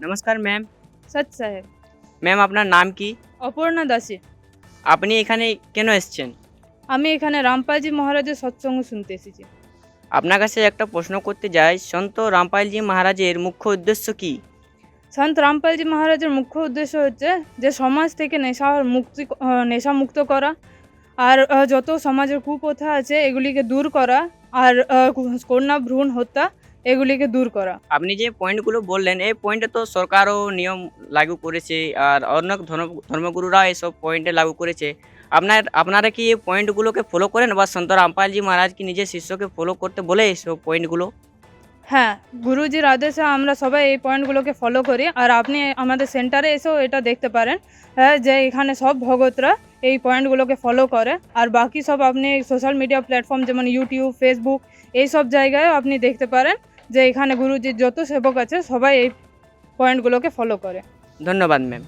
নমস্কার ম্যাম সৎ সাহেব ম্যাম আপনার নাম কি অপর্ণা দাসী আপনি এখানে কেন এসেছেন আমি এখানে রামপালজি মহারাজের সৎসঙ্গ শুনতে এসেছি আপনার কাছে একটা প্রশ্ন করতে যাই সন্ত রামপালজি মহারাজের মুখ্য উদ্দেশ্য কি সন্ত রামপালজি মহারাজের মুখ্য উদ্দেশ্য হচ্ছে যে সমাজ থেকে নেশা মুক্তি নেশা মুক্ত করা আর যত সমাজের কুপ্রথা আছে এগুলিকে দূর করা আর কন্যা ভ্রূণ হত্যা এগুলিকে দূর করা। আপনি যে পয়েন্টগুলো বললেন এই পয়েন্টে তো সরকারও নিয়ম লাগু করেছে আর অনেক ধর্ম ধর্মগুরুরা এসব পয়েন্টে লাগু করেছে। আপনার আপনারা কি এই পয়েন্টগুলোকে ফলো করেন বা সন্ত রামপালজি মহারাজ কি নিজের শিষ্যকে ফলো করতে বলে এইসব পয়েন্টগুলো হ্যাঁ গুরুজির আদেশে আমরা সবাই এই পয়েন্টগুলোকে ফলো করি আর আপনি আমাদের সেন্টারে এসেও এটা দেখতে পারেন হ্যাঁ যে এখানে সব ভগতরা এই পয়েন্টগুলোকে ফলো করে আর বাকি সব আপনি সোশ্যাল মিডিয়া প্ল্যাটফর্ম যেমন ইউটিউব ফেসবুক এই সব জায়গায়ও আপনি দেখতে পারেন। যে এখানে গুরুজির যত সেবক আছে সবাই এই পয়েন্টগুলোকে ফলো করে। ধন্যবাদ ম্যাম